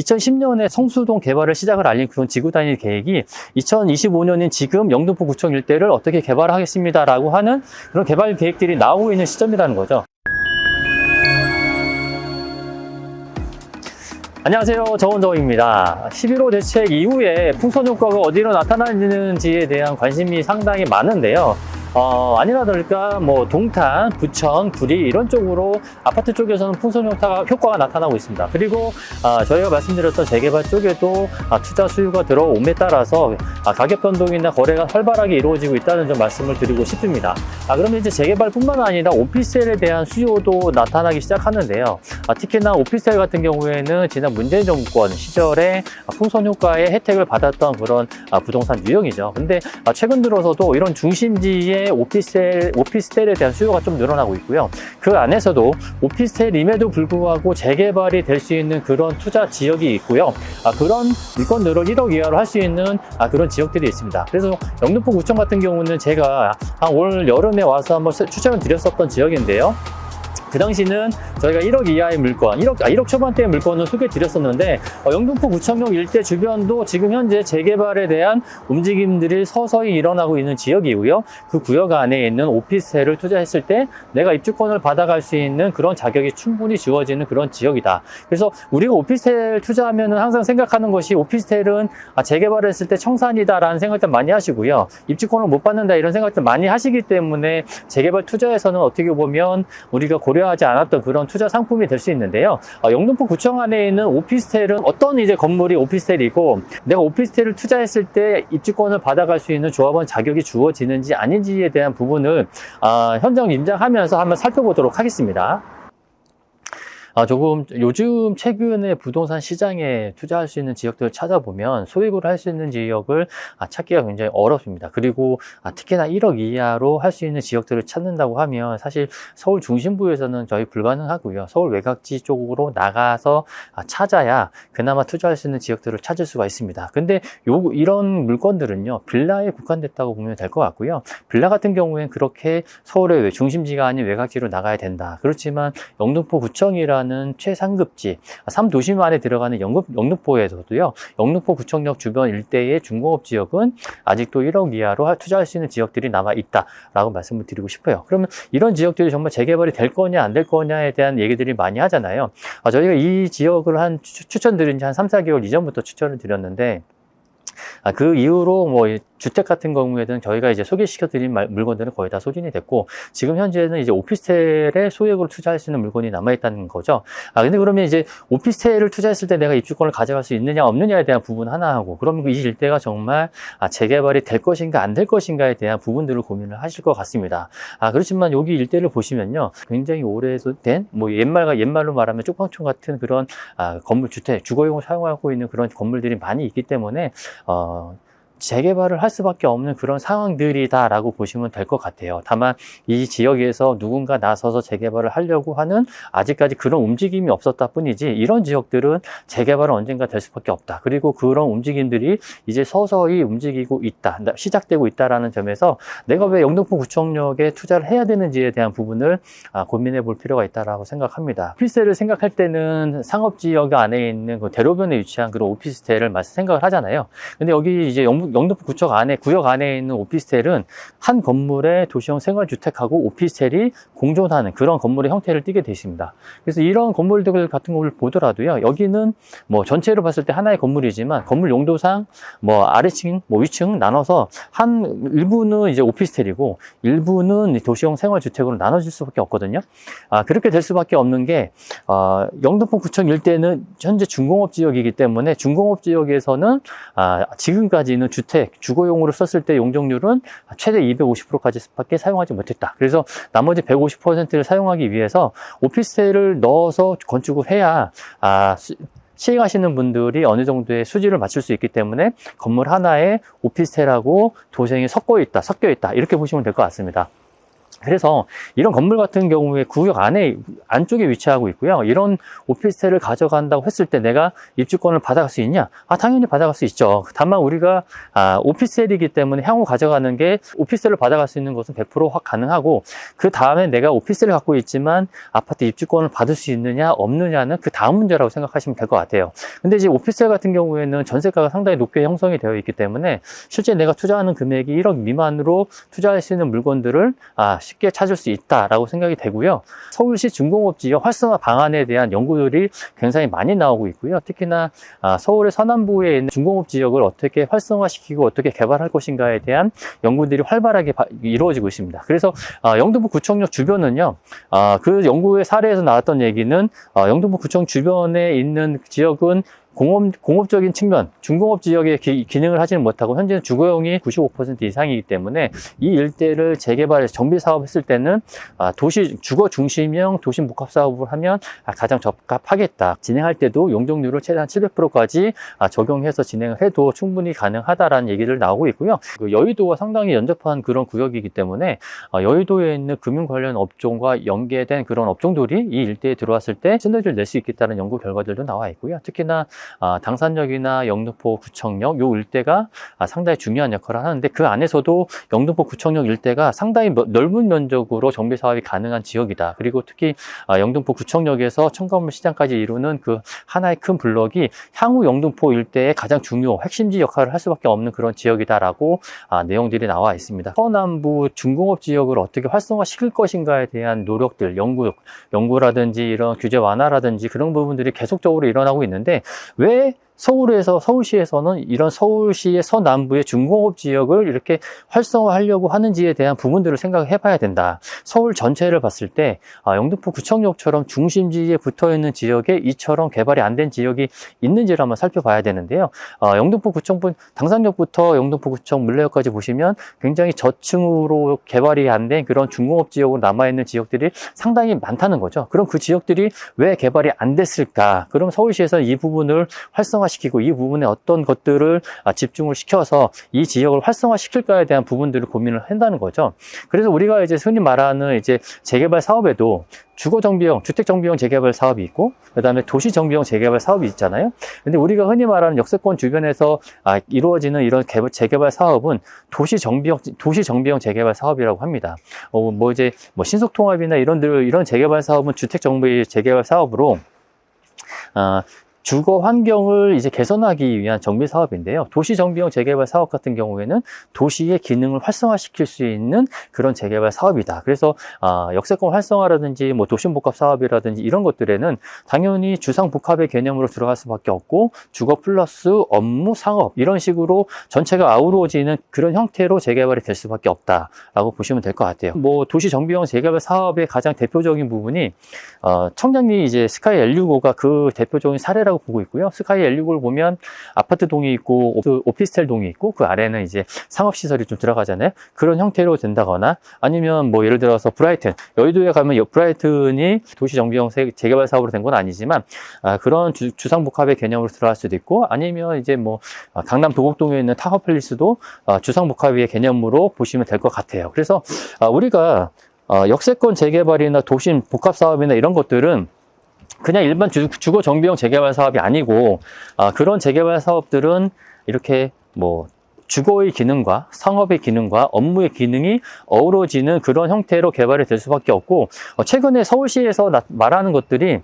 2010년에 성수동 개발을 시작을 알린 그런 지구 단위 계획이 2025년인 지금 영등포 구청 일대를 어떻게 개발하겠습니다라고 하는 그런 개발 계획들이 나오고 있는 시점이라는 거죠. 안녕하세요. 정원정입니다. 11호 대책 이후에 풍선 효과가 어디로 나타나는지에 대한 관심이 상당히 많은데요. 어, 아니나 다를까, 뭐, 동탄, 부천, 구리, 이런 쪽으로 아파트 쪽에서는 풍선 효과가, 효과가 나타나고 있습니다. 그리고, 아, 저희가 말씀드렸던 재개발 쪽에도 아, 투자 수요가 들어옴에 따라서 아, 가격 변동이나 거래가 활발하게 이루어지고 있다는 점 말씀을 드리고 싶습니다. 아, 그러면 이제 재개발뿐만 아니라 오피스텔에 대한 수요도 나타나기 시작하는데요. 아, 특히나 오피스텔 같은 경우에는 지난 문재인 정권 시절에 아, 풍선 효과의 혜택을 받았던 그런 아, 부동산 유형이죠. 근데 아, 최근 들어서도 이런 중심지 의 오피스텔, 오피스텔에 대한 수요가 좀 늘어나고 있고요. 그 안에서도 오피스텔임에도 불구하고 재개발이 될 수 있는 그런 투자 지역이 있고요. 아, 그런 물건들을 1억 이하로 할 수 있는 아, 그런 지역들이 있습니다. 그래서 영등포 구청 같은 경우는 제가 한올 여름에 와서 한번 추천을 드렸었던 지역인데요. 그 당시는 저희가 1억 이하의 물건, 1억, 아, 1억 초반대의 물건을 소개해 드렸었는데, 어, 영등포 구청역 일대 주변도 지금 현재 재개발에 대한 움직임들이 서서히 일어나고 있는 지역이고요. 그 구역 안에 있는 오피스텔을 투자했을 때 내가 입주권을 받아갈 수 있는 그런 자격이 충분히 주어지는 그런 지역이다. 그래서 우리가 오피스텔 투자하면 항상 생각하는 것이 오피스텔은 아, 재개발했을 때 청산이다라는 생각들 많이 하시고요. 입주권을 못 받는다 이런 생각들 많이 하시기 때문에 재개발 투자에서는 어떻게 보면 우리가 고려 하지 않았던 그런 투자 상품이 될 수 있는데요. 어, 영등포 구청 안에 있는 오피스텔은 어떤 이제 건물이 오피스텔이고 내가 오피스텔을 투자했을 때 입주권을 받아갈 수 있는 조합원 자격이 주어지는지 아닌지에 대한 부분을 어, 현장 임장하면서 한번 살펴보도록 하겠습니다. 아, 조금 요즘 최근에 부동산 시장에 투자할 수 있는 지역들을 찾아보면 소액으로 할 수 있는 지역을 아, 찾기가 굉장히 어렵습니다. 그리고 아, 특히나 1억 이하로 할 수 있는 지역들을 찾는다고 하면 사실 서울 중심부에서는 저희 불가능하고요. 서울 외곽지 쪽으로 나가서 아, 찾아야 그나마 투자할 수 있는 지역들을 찾을 수가 있습니다. 근데 요 이런 물건들은요. 빌라에 국한됐다고 보면 될 것 같고요. 빌라 같은 경우에는 그렇게 서울의 중심지가 아닌 외곽지로 나가야 된다. 그렇지만 영등포 구청이라 하는 최상급지 3도심 안에 들어가는 영등, 영등포에서도요 영등포 구청역 주변 일대의 중공업 지역은 아직도 1억 이하로 투자할 수 있는 지역들이 남아 있다라고 말씀을 드리고 싶어요. 그러면 이런 지역들이 정말 재개발이 될 거냐 안 될 거냐에 대한 얘기들이 많이 하잖아요. 아, 저희가 이 지역을 한 추천드린 지 한 3, 4개월 이전부터 추천을 드렸는데 아, 그 이후로 뭐 주택 같은 경우에는 저희가 이제 소개시켜드린 물건들은 거의 다 소진이 됐고 지금 현재는 이제 오피스텔에 소액으로 투자할 수 있는 물건이 남아있다는 거죠. 아 근데 그러면 이제 오피스텔을 투자했을 때 내가 입주권을 가져갈 수 있느냐 없느냐에 대한 부분 하나 하고 그러면 이 일대가 정말 아, 재개발이 될 것인가 안 될 것인가에 대한 부분들을 고민을 하실 것 같습니다. 아 그렇지만 여기 일대를 보시면요 굉장히 오래된 뭐 옛말과 옛말로 말하면 쪽방촌 같은 그런 아, 건물 주택 주거용을 사용하고 있는 그런 건물들이 많이 있기 때문에 어. 재개발을 할 수밖에 없는 그런 상황들이다라고 보시면 될 것 같아요. 다만 이 지역에서 누군가 나서서 재개발을 하려고 하는 아직까지 그런 움직임이 없었다 뿐이지 이런 지역들은 재개발은 언젠가 될 수밖에 없다. 그리고 그런 움직임들이 이제 서서히 움직이고 있다. 시작되고 있다라는 점에서 내가 왜 영등포 구청역에 투자를 해야 되는지에 대한 부분을 아, 고민해 볼 필요가 있다라고 생각합니다. 오피스텔을 생각할 때는 상업 지역 안에 있는 그 대로변에 위치한 그런 오피스텔을 생각을 하잖아요. 근데 여기 이제 영 영등포 구청 안에 구역 안에 있는 오피스텔은 한 건물에 도시형 생활주택하고 오피스텔이 공존하는 그런 건물의 형태를 띠게 되어 있습니다. 그래서 이런 건물들 같은 걸 보더라도요. 여기는 뭐 전체로 봤을 때 하나의 건물이지만 건물 용도상 뭐 아래층, 뭐 위층 나눠서 한 일부는 이제 오피스텔이고 일부는 도시형 생활주택으로 나눠질 수밖에 없거든요. 아, 그렇게 될 수밖에 없는 게 어, 영등포 구청 일대는 현재 중공업 지역이기 때문에 중공업 지역에서는 아, 지금까지는 주 주택, 주거용으로 썼을 때 용적률은 최대 250%까지 밖에 사용하지 못했다. 그래서 나머지 150%를 사용하기 위해서 오피스텔을 넣어서 건축을 해야 아, 시행하시는 분들이 어느 정도의 수지를 맞출 수 있기 때문에 건물 하나에 오피스텔하고 도생이 섞어 있다, 섞여 있다 이렇게 보시면 될 것 같습니다. 그래서 이런 건물 같은 경우에 구역 안에 안쪽에 위치하고 있고요. 이런 오피스텔을 가져간다고 했을 때 내가 입주권을 받아갈 수 있냐? 아 당연히 받아갈 수 있죠. 다만 우리가 아, 오피스텔이기 때문에 향후 가져가는 게 오피스텔을 받아갈 수 있는 것은 100%확 가능하고 그 다음에 내가 오피스텔을 갖고 있지만 아파트 입주권을 받을 수 있느냐 없느냐는 그 다음 문제라고 생각하시면 될 것 같아요. 근데 이제 오피스텔 같은 경우에는 전세가가 상당히 높게 형성이 되어 있기 때문에 실제 내가 투자하는 금액이 1억 미만으로 투자할 수 있는 물건들을 아, 쉽게 찾을 수 있다라고 생각이 되고요. 서울시 중공업 지역 활성화 방안에 대한 연구들이 굉장히 많이 나오고 있고요. 특히나 아, 서울의 서남부에 있는 중공업 지역을 어떻게 활성화시키고 어떻게 개발할 것인가에 대한 연구들이 활발하게 바- 이루어지고 있습니다. 그래서 아, 영등포 구청역 주변은요, 아, 그 연구의 사례에서 나왔던 얘기는 아, 영등포 구청 주변에 있는 지역은 공업, 공업적인 측면, 중공업 지역의 기, 기능을 하지는 못하고 현재는 주거용이 95% 이상이기 때문에 이 일대를 재개발, 정비 사업했을 때는 아, 도시 주거 중심형 도심 복합 사업을 하면 아, 가장 적합하겠다. 진행할 때도 용적률을 최대한 700%까지 아, 적용해서 진행을 해도 충분히 가능하다라는 얘기를 나오고 있고요. 그 여의도와 상당히 연접한 그런 구역이기 때문에 아, 여의도에 있는 금융 관련 업종과 연계된 그런 업종들이 이 일대에 들어왔을 때 시너지를 낼 수 있겠다는 연구 결과들도 나와 있고요. 특히나 아, 당산역이나 영등포 구청역 요 일대가 아, 상당히 중요한 역할을 하는데 그 안에서도 영등포 구청역 일대가 상당히 며- 넓은 면적으로 정비 사업이 가능한 지역이다. 그리고 특히 아, 영등포 구청역에서 청가물 시장까지 이루는 그 하나의 큰 블럭이 향후 영등포 일대의 가장 중요 핵심지 역할을 할 수밖에 없는 그런 지역이다라고 아, 내용들이 나와 있습니다. 서남부 중공업 지역을 어떻게 활성화시킬 것인가에 대한 노력들, 연구, 연구라든지 이런 규제 완화라든지 그런 부분들이 계속적으로 일어나고 있는데 왜 서울에서 서울시에서는 이런 서울시의 서남부의 중공업 지역을 이렇게 활성화하려고 하는지에 대한 부분들을 생각해 봐야 된다. 서울 전체를 봤을 때 아, 영등포 구청역처럼 중심지에 붙어 있는 지역에 이처럼 개발이 안 된 지역이 있는지를 한번 살펴봐야 되는데요. 아, 영등포 구청분 당산역부터 영등포 구청 물레역까지 보시면 굉장히 저층으로 개발이 안 된 그런 중공업 지역으로 남아 있는 지역들이 상당히 많다는 거죠. 그럼 그 지역들이 왜 개발이 안 됐을까? 그럼 서울시에서 이 부분을 활성화 시키고 이 부분에 어떤 것들을 아, 집중을 시켜서 이 지역을 활성화시킬까에 대한 부분들을 고민을 한다는 거죠. 그래서 우리가 이제 흔히 말하는 이제 재개발 사업에도 주거 정비형, 주택 정비형 재개발 사업이 있고, 그 다음에 도시 정비형 재개발 사업이 있잖아요. 근데 우리가 흔히 말하는 역세권 주변에서 아, 이루어지는 이런 개발, 재개발 사업은 도시 정비형, 도시 정비형 재개발 사업이라고 합니다. 어, 뭐 이제 뭐 신속 통합이나 이런 들, 이런 재개발 사업은 주택 정비 재개발 사업으로 아, 주거 환경을 이제 개선하기 위한 정비 사업인데요. 도시 정비형 재개발 사업 같은 경우에는 도시의 기능을 활성화시킬 수 있는 그런 재개발 사업이다. 그래서 아, 역세권 활성화라든지 뭐 도심 복합 사업이라든지 이런 것들에는 당연히 주상 복합의 개념으로 들어갈 수밖에 없고 주거 플러스 업무 상업 이런 식으로 전체가 아우러지는 그런 형태로 재개발이 될 수밖에 없다라고 보시면 될 것 같아요. 뭐 도시 정비형 재개발 사업의 가장 대표적인 부분이 어, 청량리 이제 스카이 L65가 그 대표적인 사례라 고 보고 있고요. 스카이 L65를 보면 아파트 동이 있고 오- 오피스텔 동이 있고 그 아래는 이제 상업 시설이 좀 들어가잖아요. 그런 형태로 된다거나 아니면 뭐 예를 들어서 브라이튼 여의도에 가면 여- 브라이튼이 도시 정비형 세- 재개발 사업으로 된 건 아니지만 아, 그런 주, 주상복합의 개념으로 들어갈 수도 있고 아니면 이제 뭐 아, 강남 도곡동에 있는 타워팰리스도 아, 주상복합의 개념으로 보시면 될 것 같아요. 그래서 아, 우리가 어, 역세권 재개발이나 도심 복합 사업이나 이런 것들은 그냥 일반 주, 주거 정비형 재개발 사업이 아니고 아, 그런 재개발 사업들은 이렇게 뭐 주거의 기능과 상업의 기능과 업무의 기능이 어우러지는 그런 형태로 개발이 될 수밖에 없고 어, 최근에 서울시에서 나- 말하는 것들이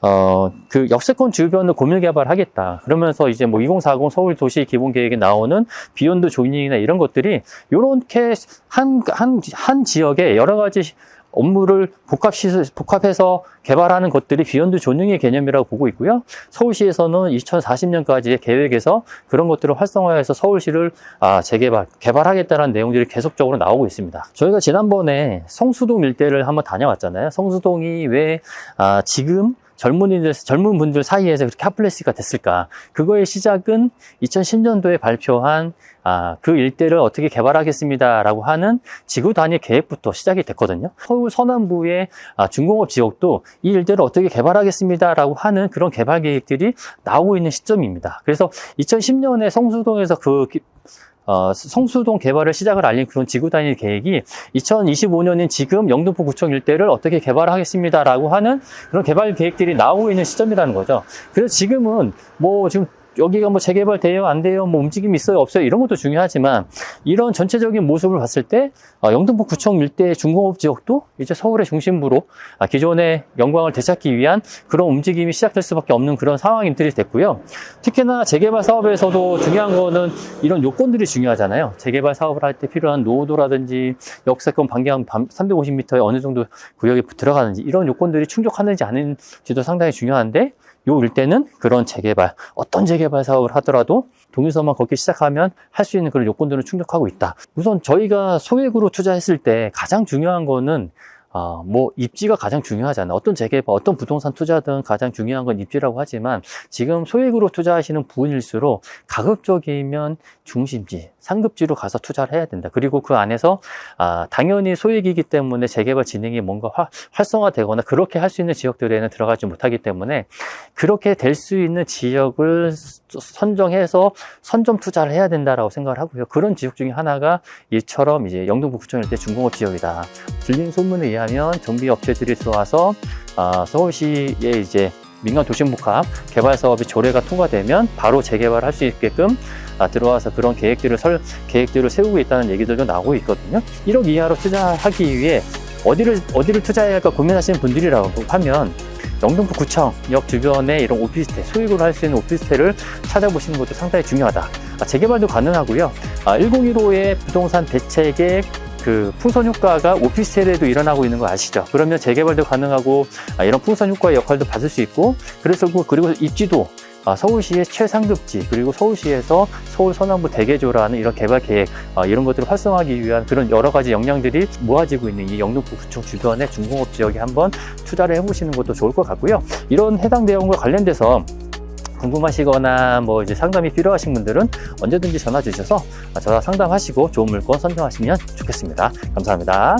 어, 그 역세권 주변을 고밀 개발하겠다. 그러면서 이제 뭐 2040 서울 도시 기본 계획에 나오는 비욘드 조이닝이나 이런 것들이 요렇게 한, 한, 한 지역에 여러 가지 업무를 복합 시설, 복합해서 개발하는 것들이 비욘드 조능의 개념이라고 보고 있고요. 서울시에서는 2040년까지의 계획에서 그런 것들을 활성화해서 서울시를 아, 재개발, 개발하겠다는 내용들이 계속적으로 나오고 있습니다. 저희가 지난번에 성수동 일대를 한번 다녀왔잖아요. 성수동이 왜 아, 지금 젊은이들, 젊은 분들 사이에서 그렇게 핫플레스가 됐을까? 그거의 시작은 2010년도에 발표한 아, 그 일대를 어떻게 개발하겠습니다라고 하는 지구 단위 계획부터 시작이 됐거든요. 서울 서남부의 아, 중공업 지역도 이 일대를 어떻게 개발하겠습니다라고 하는 그런 개발 계획들이 나오고 있는 시점입니다. 그래서 2010년에 성수동에서 그 기- 어, 성수동 개발을 시작을 알린 그런 지구 단위 계획이 2025년인 지금 영등포 구청 일대를 어떻게 개발하겠습니다라고 하는 그런 개발 계획들이 나오고 있는 시점이라는 거죠. 그래서 지금은 뭐 지금 여기가 뭐 재개발 돼요, 안 돼요, 뭐 움직임이 있어요, 없어요, 이런 것도 중요하지만 이런 전체적인 모습을 봤을 때 어, 영등포 구청 일대 중공업 지역도 이제 서울의 중심부로 아, 기존의 영광을 되찾기 위한 그런 움직임이 시작될 수밖에 없는 그런 상황들이 됐고요. 특히나 재개발 사업에서도 중요한 거는 이런 요건들이 중요하잖아요. 재개발 사업을 할 때 필요한 노후도라든지 역세권 반경 350m에 어느 정도 구역에 들어가는지 이런 요건들이 충족하는지 아닌지도 상당히 중요한데 요 일대는 그런 재개발, 어떤 재개발 사업을 하더라도 동일선만 걷기 시작하면 할 수 있는 그런 요건들을 충족하고 있다. 우선 저희가 소액으로 투자했을 때 가장 중요한 거는 아, 뭐, 입지가 가장 중요하잖아요. 어떤 재개발, 어떤 부동산 투자든 가장 중요한 건 입지라고 하지만 지금 소액으로 투자하시는 부분일수록 가급적이면 중심지, 상급지로 가서 투자를 해야 된다. 그리고 그 안에서 아, 당연히 소액이기 때문에 재개발 진행이 뭔가 화- 활성화되거나 그렇게 할 수 있는 지역들에는 들어가지 못하기 때문에 그렇게 될 수 있는 지역을 선정해서 선점 투자를 해야 된다라고 생각을 하고요. 그런 지역 중에 하나가 이처럼 이제 영등포 구청 일대 중공업 지역이다. 들린 소문에 의하면 정비 업체들이 들어와서 아, 서울시에 이제 민간 도심복합 개발 사업이 조례가 통과되면 바로 재개발할 수 있게끔 아, 들어와서 그런 계획들을 설 계획들을 세우고 있다는 얘기들도 나오고 있거든요. 1억 이하로 투자하기 위해 어디를 어디를 투자해야 할까 고민하시는 분들이라고 하면 영등포 구청역 주변에 이런 오피스텔 소액으로 할 수 있는 오피스텔을 찾아보시는 것도 상당히 중요하다. 아, 재개발도 가능하고요. 아, 1015의 부동산 대책의 그 풍선 효과가 오피스텔에도 일어나고 있는 거 아시죠? 그러면 재개발도 가능하고 아, 이런 풍선 효과의 역할도 받을 수 있고 그래서 그- 그리고 입지도 아, 서울시의 최상급지 그리고 서울시에서 서울 서남부 대개조라는 이런 개발 계획 아, 이런 것들을 활성화하기 위한 그런 여러 가지 역량들이 모아지고 있는 이 영등포 구청 주변의 중공업 지역에 한번 투자를 해보시는 것도 좋을 것 같고요. 이런 해당 내용과 관련돼서 궁금하시거나 뭐 이제 상담이 필요하신 분들은 언제든지 전화 주셔서 저와 상담하시고 좋은 물건 선정하시면 좋겠습니다. 감사합니다.